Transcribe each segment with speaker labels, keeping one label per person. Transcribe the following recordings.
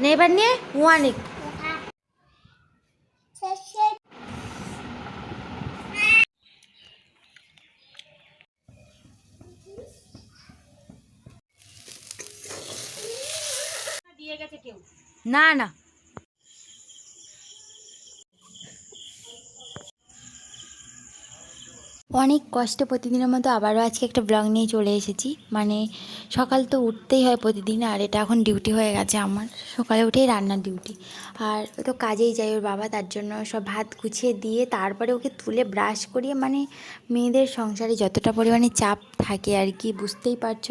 Speaker 1: নে এবার নিয়ে ওয়ানিক না না। অনেক কষ্টে প্রতিদিনের মতো আবারও আজকে একটা ব্লগ নিয়ে চলে এসেছি। মানে সকাল তো উঠতেই হয় প্রতিদিন, আর এটা এখন ডিউটি হয়ে গেছে আমার। সকালে উঠেই রান্নার ডিউটি আর ও তো কাজেই যায় ওর বাবা, তার জন্য সব ভাত গুছিয়ে দিয়ে তারপরে ওকে তুলে ব্রাশ করিয়ে মানে মেয়েদের সংসারে যতটা পরিমাণে চাপ থাকে আর কি, বুঝতেই পারছ?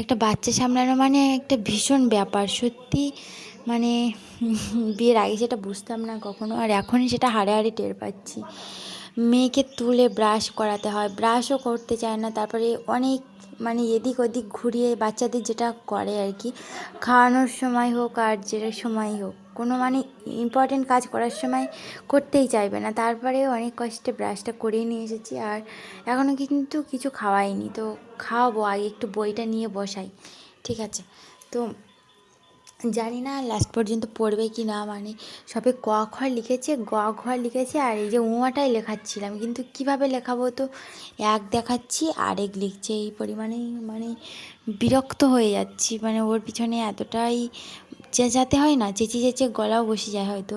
Speaker 1: একটা বাচ্চা সামলানো মানে একটা ভীষণ ব্যাপার। সত্যি মানে বিয়ের আগে সেটা বুঝতাম না কখনো, আর এখনই সেটা হাড়ে হাড়ে টের পাচ্ছি। মেয়েকে তুলে ব্রাশ করাতে হয় ব্রাশও করতে চায় না, তারপরে অনেক মানে এদিক ওদিক ঘুরিয়ে বাচ্চাদের যেটা করে আর কি, খাওয়ানোর সময় হোক আর যে সময় হোক, কোনো মানে ইম্পর্টেন্ট কাজ করার সময় করতেই চাইবে না। তারপরে অনেক কষ্টে ব্রাশটা করিয়ে নিয়ে এসেছি আর এখনও কিন্তু কিছু খাওয়াইনি। তো খাওয়াবো, আগে একটু বইটা নিয়ে বসাই, ঠিক আছে? তো জানি না লাস্ট পর্যন্ত পড়বে কি না মানে সবে ক ঘর লিখেছে, গ ঘর লিখেছে, আর এই যে উমাটাই লেখাচ্ছিলাম, কিন্তু কীভাবে লেখাবো তো? এক দেখাচ্ছি, আরেক লিখছে, এই পরিমাণে মানে বিরক্ত হয়ে যাচ্ছি মানে ওর পিছনে এতটাই চেঁচাতে হয় না চেঁচিয়ে চেঁচিয়ে গলাও বসে যায় হয়তো।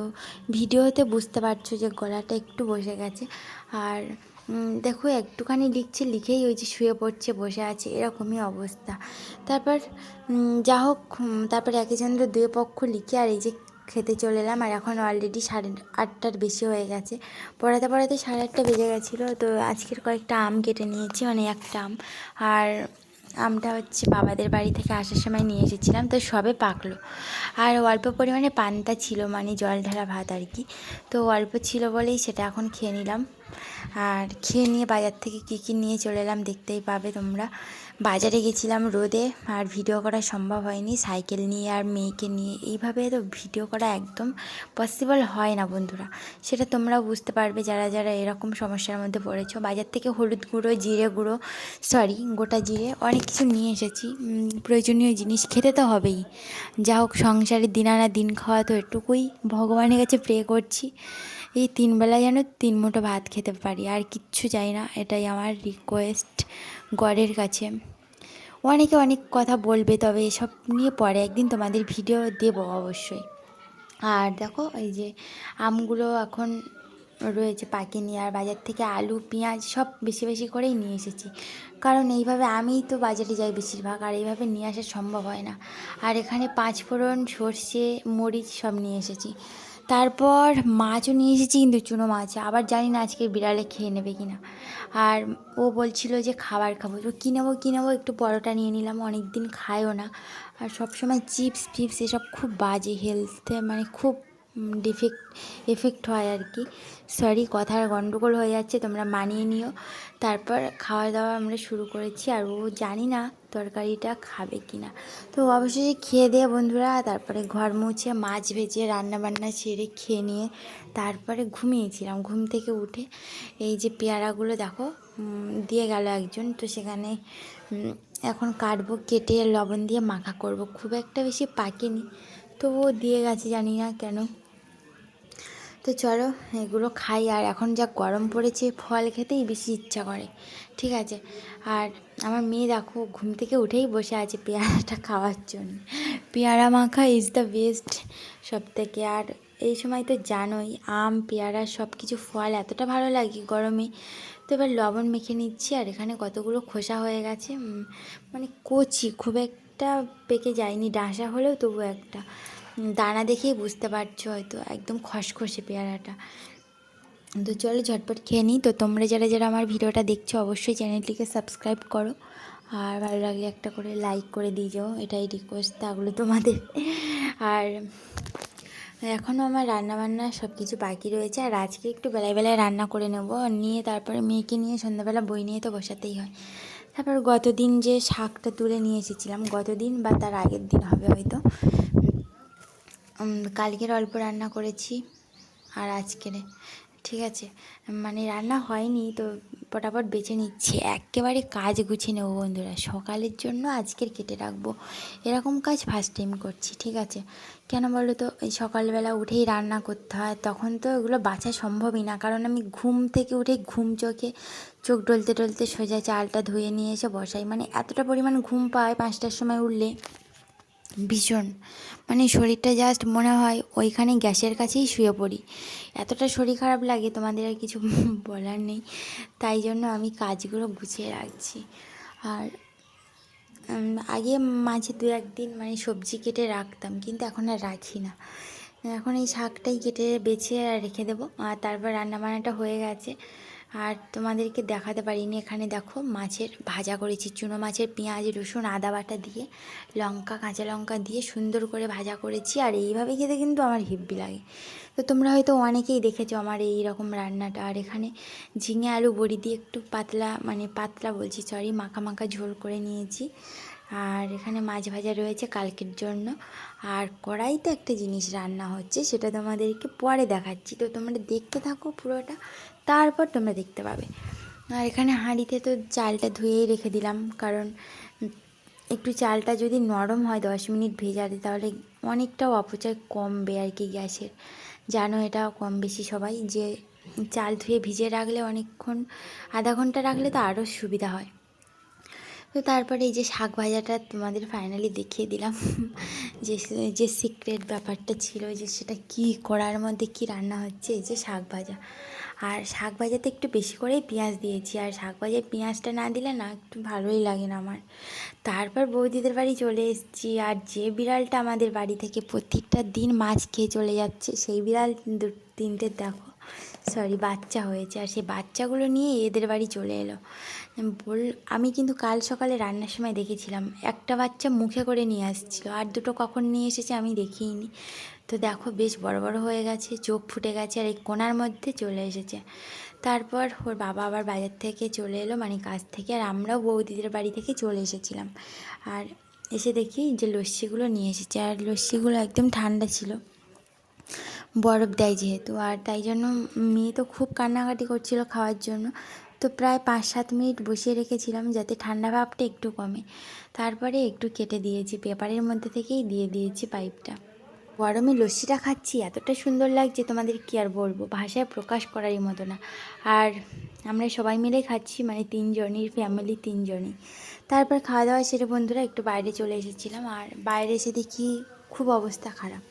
Speaker 1: ভিডিওতে বুঝতে পারছ যে গলাটা একটু বসে গেছে, আর দেখো, একটুখানি লিখছে, লিখেই ওই যে শুয়ে পড়ছে, বসে আছে, এরকমই অবস্থা। তারপর যা হোক তারপর একই চন্দ্র দুই পক্ষ লিখে আর এই যে খেতে চলে এলাম, আর এখন অলরেডি সাড়ে আটটার বেশি হয়ে গেছে। পড়াতে পড়াতে সাড়ে আটটা বেজে গেছিল, তো আজকের কয়েকটা আম কেটে নিয়েছি মানে একটা আম। আর আমটা হচ্ছে বাবাদের বাড়ি থেকে আসার সময় নিয়ে এসেছিলাম, তো সবে পাকলো। আর অল্প পরিমাণে পান্তা ছিল মানে জল ঢালা ভাত আর কি। তো অল্প ছিল বলেই সেটা এখন খেয়ে নিলাম। আর খেয়ে নিয়ে বাজার থেকে কী কী নিয়ে চলে এলাম দেখতেই পাবে তোমরা। বাজারে গেছিলাম রোদে, আর ভিডিও করা সম্ভব হয়নি। সাইকেল নিয়ে আর মেয়েকে নিয়ে এইভাবে তো ভিডিও করা একদম পসিবল হয় না বন্ধুরা। সেটা তোমরাও বুঝতে পারবে যারা যারা এরকম সমস্যার মধ্যে পড়েছো। বাজার থেকে হলুদ গুঁড়ো, জিরে গুঁড়ো সরি গোটা জিরে, অনেক কিছু নিয়ে এসেছি। প্রয়োজনীয় জিনিস খেতে তো হবেই। যা হোক, সংসারে দিন আনা দিন খাওয়া তো এটুকুই। ভগবানের কাছে প্রে করছি, এই তিন বেলা যেন তিন মুঠো ভাত খেতে পারি। আর কিচ্ছু চাই না, এটাই আমার রিকোয়েস্ট গডের কাছে। অনেকে অনেক কথা বলবে, তবে এসব নিয়ে পরে একদিন তোমাদের ভিডিও দেবো অবশ্যই। আর দেখো, এই যে আমগুলো এখন রয়েছে পাকেনি, আর বাজার থেকে আলু, পেঁয়াজ সব বেশি বেশি করেই নিয়ে এসেছি। কারণ এইভাবে আমিই তো বাজারে যাই বেশিরভাগ, আর এইভাবে নিয়ে আসা সম্ভব হয় না। আর এখানে পাঁচ ফোড়ন সর্ষে, মরিচ সব নিয়ে এসেছি। তারপর মাছও নিয়ে এসেছি কিন্তু চুনো মাছ। আবার জানি না আজকে বিড়ালে খেয়ে নেবে কি না আর ও বলছিল যে খাবার খাব। কী নেব কী নেব? একটু পরোটা নিয়ে নিলাম অনেক দিন খায়ও না। আর সবসময় চিপস, ফিপস এসব খুব বাজে হেলথে মানে খুব ডিফেক্ট এফেক্ট হয় আর কি। সরি কথার গণ্ডগোল হয়ে যাচ্ছে, তোমরা মানিয়ে নিও। তারপর খাওয়া দাওয়া আমরা শুরু করেছি। আর ও জানি না তরকারিটা খাবে কি না তো অবশেষে খেয়ে দিয়ে বন্ধুরা তারপরে ঘর মুছে মাছ ভেজে রান্না বান্না সেরে খেয়ে নিয়ে তারপরে ঘুমিয়েছিলাম। ঘুম থেকে উঠে এই যে পেয়ারাগুলো দেখো দিয়ে গেল একজন। তো সেখানে এখন কাটবো, কেটে লবণ দিয়ে মাখা করব। খুব একটা বেশি পাকেনি তো ও দিয়ে গেছে জানি না কেন। তো চলো এগুলো খাই, আর এখন যা গরম পড়েছে, ফল খেতেই বেশি ইচ্ছা করে, ঠিক আছে? আর আমার মেয়ে দেখো ঘুম থেকে উঠেই বসে আছে পেয়ারাটা খাওয়ার জন্য। পেয়ারা মাখা ইজ দ্য বেস্ট সব থেকে। আর এই সময় তো জানোই, আম, পেয়ারা সব কিছু ফল এতটা ভালো লাগে গরমে। তো এবার লবণ মেখে নিচ্ছি, আর এখানে কতগুলো খোসা হয়ে গেছে মানে কচি, খুব একটা পেকে যায়নি, ডাঁসা হলেও তবু একটা। দানা দেখেই বুঝতে পারছ হয়তো, একদম খসখসে পেয়ারাটা। তো চলো ঝটপট খেয়ে নিই। তো তোমরা যারা যারা আমার ভিডিওটা দেখছ, অবশ্যই চ্যানেলটিকে সাবস্ক্রাইব করো। আর ভালো লাগলে একটা করে লাইক করে দিয়ে যাও, এটাই রিকোয়েস্ট থাকল তোমাদের। আর এখনও আমার রান্নাবান্না সব কিছু বাকি রয়েছে। আর আজকে একটু বেলায় বেলায় রান্না করে নেব। নিয়ে তারপরে মেয়েকে নিয়ে সন্ধ্যাবেলা বই নিয়ে তো বসাতেই হয়। তারপর গতদিন যে শাকটা তুলে নিয়ে এসেছিলাম, গতদিন বা তার আগের দিন হবে হয়তো। কালকের অল্প রান্না করেছি আর আজকের। ঠিক আছে মানে রান্না হয়নি তো পটাপট বেছে নিচ্ছি। একেবারে কাজ গুছিয়ে নেব বন্ধুরা। সকালের জন্য আজকের কেটে রাখব। এরকম কাজ ফার্স্ট টাইম করছি, ঠিক আছে? কেন বলো তো? এই সকালবেলা উঠেই রান্না করতে হয়, তখন তো এগুলো বাছা সম্ভবই না। কারণ আমি ঘুম থেকে উঠে ঘুম চোখে চোখ ডলতে ডলতে সোজা চালটা ধুয়ে নিয়ে এসে বসাই। মানে এতটা পরিমাণ ঘুম পায় পাঁচটার সময় উঠলে। ভীষণ। মানে শরীরটা জাস্ট মনে হয় ওইখানে গ্যাসের কাছেই শুয়ে পড়ি। এতটা শরীর খারাপ লাগে তোমাদের আর কিছু বলার নেই। তাই জন্য আমি কাজগুলো গুছিয়ে রাখছি। আর আগে মাঝে দু একদিন মানে সবজি কেটে রাখতাম, কিন্তু এখন আর রাখি না। এখন এই শাকটাই কেটে বেছে রেখে দেবো। আর তারপর রান্নাবান্নাটা হয়ে গেছে। আর তোমাদেরকে দেখাতে পারিনি এখানে দেখো মাছের ভাজা করেছি, চুনো মাছের পেঁয়াজ, রসুন, আদা বাটা দিয়ে, লঙ্কা, কাঁচা লঙ্কা দিয়ে সুন্দর করে ভাজা করেছি আর এইভাবে খেতে কিন্তু আমার হিব্বি লাগে। তো তোমরা হয়তো অনেকেই দেখেছ আমার এই রকম রান্নাটা আর এখানে ঝিঙে আলু বড়ি দিয়ে একটু পাতলা মানে পাতলা বলছি সরি মাখা মাখা ঝোল করে নিয়েছি। আর এখানে মাছ ভাজা রয়েছে কালকের জন্য। আর কড়াইতে একটা জিনিস রান্না হচ্ছে, সেটা তোমাদেরকে পরে দেখাচ্ছি। তো তোমরা দেখতে থাকো পুরোটা, তারপর তোমরা দেখতে পাবে। আর এখানে হাঁড়িতে তো চালটা ধুয়েই রেখে দিলাম, কারণ একটু চালটা যদি নরম হয় দশ মিনিট ভেজাতে তাহলে অনেকটাও অপচয় কমবে আর কি গ্যাসের। জানো এটা কম বেশি সবাই, যে চাল ধুয়ে ভিজে রাখলে অনেকক্ষণ, আধা ঘণ্টা রাখলে তো আরও সুবিধা হয়। তো তারপরে এই যে শাক ভাজাটা তোমাদের ফাইনালি দেখিয়ে দিলাম। যে যে সিক্রেট ব্যাপারটা ছিল যে সেটা কি করার মধ্যে কি রান্না হচ্ছে, এই যে শাক ভাজা। আর শাক ভাজাতে একটু বেশি করেই পেঁয়াজ দিয়েছি, আর শাক ভাজায় পেঁয়াজটা না দিলে না একটু ভালোই লাগে না আমার। তারপর বৌদিদের বাড়ি চলে এসেছি, আর যে বিড়ালটা আমাদের বাড়ি থেকে প্রত্যেকটা দিন মাছ খেয়ে চলে যাচ্ছে, সেই বিড়াল দু, তিনটে দেখো। সরি বাচ্চা হয়েছে। আর সেই বাচ্চাগুলো নিয়ে এদের বাড়ি চলে এলো। বল, আমি কিন্তু কাল সকালে রান্নার সময় দেখেছিলাম। একটা বাচ্চা মুখে করে নিয়ে আসছিল। আর দুটো কখন নিয়ে এসেছে আমি দেখিনি। তো দেখো, বেশ বড় বড় হয়ে গেছে, চোখ ফুটে গেছে, আর এই কোনার মধ্যে চলে এসেছে। তারপর ওর বাবা আবার বাজার থেকে চলে এলো মানে কাজ থেকে। আর আমরাও বৌদিদের বাড়ি থেকে চলে এসেছিলাম। আর এসে দেখি যে লস্যিগুলো নিয়ে এসেছে। আর লস্যিগুলো একদম ঠান্ডা ছিল। বরফ দেয় যেহেতু। আর তাই জন্য মেয়ে তো খুব কান্নাকাটি করছিল খাওয়ার জন্য। তো প্রায় পাঁচ সাত মিনিট বসিয়ে রেখেছিলাম যাতে ঠান্ডা ভাবটা একটু কমে। তারপরে একটু কেটে দিয়েছি, পেপারের মধ্যে থেকেই দিয়ে দিয়েছি পাইপটা। গরমে লস্যিটা খাচ্ছি, এতটা সুন্দর লাগছে তোমাদের কি আর বলব? ভাষায় প্রকাশ করারই মতো না। আর আমরা সবাই মিলে খাচ্ছি মানে তিনজনই ফ্যামিলি তিনজনই। তারপর খাওয়া দাওয়া সেরে বন্ধুরা একটু বাইরে চলে এসেছিলাম। আর বাইরে এসে দেখি খুব অবস্থা খারাপ।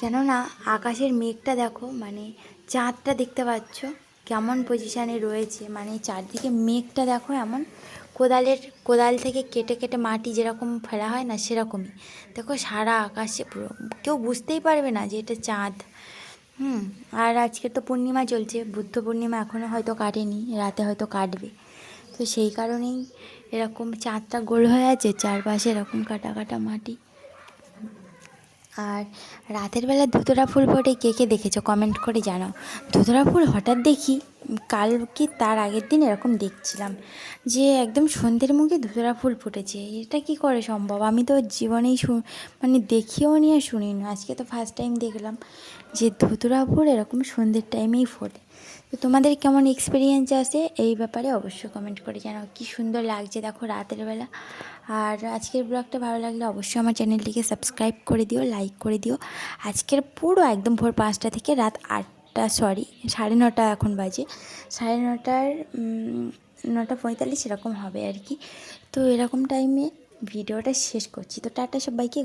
Speaker 1: কেননা আকাশের মেঘটা দেখো মানে চাঁদটা দেখতে পাচ্ছ কেমন পজিশানে রয়েছে। মানে চারদিকে মেঘটা দেখো এমন, কোদালের, কোদাল থেকে কেটে কেটে মাটি যেরকম ফেলা হয় না সেরকমই। দেখো সারা আকাশে পুরো, কেউ বুঝতেই পারবে না যে এটা চাঁদ। হুম, আর আজকে তো পূর্ণিমা চলছে, বুদ্ধ পূর্ণিমা এখনও হয়তো কাটেনি, রাতে হয়তো কাটবে। তো সেই কারণেই এরকম চাঁদটা গোল হয়ে আছে, চারপাশে এরকম কাটা কাটা মাটি। আর রাতের বেলা ধুতরা ফুল ফোটে কে কে দেখেছ? কমেন্ট করে জানাও। ধুতরা ফুল হঠাৎ দেখি কাল কি তার আগের দিন এরকম দেখছিলাম যে একদম সন্ধ্যের মুখে ধুতরা ফুল ফুটেছে। এটা কি করে সম্ভব? আমি তো জীবনেই মানে দেখিও নি আর শুনিনি আজকে তো ফার্স্ট টাইম দেখলাম যে ধুতরা ফুল এরকম সন্ধ্যের টাইমেই ফোটে। তো তোমাদের কেমন এক্সপিরিয়েন্স আছে? এই ব্যাপারে অবশ্যই কমেন্ট করে জানাও। কি সুন্দর লাগছে দেখো রাতের বেলা। আর আজকের ব্লগটা ভালো লাগলে অবশ্যই আমার চ্যানেলটিকে সাবস্ক্রাইব করে দিও লাইক করে দিও। আজকের পুরো একদম ভোর পাঁচটা থেকে রাত আটটা সরি সাড়ে নটা এখন বাজে। সাড়ে নটার নটা পঁয়তাল্লিশ এরকম হবে আর কি। তো এরকম টাইমে ভিডিওটা শেষ করছি। তো টাটা সবাইকে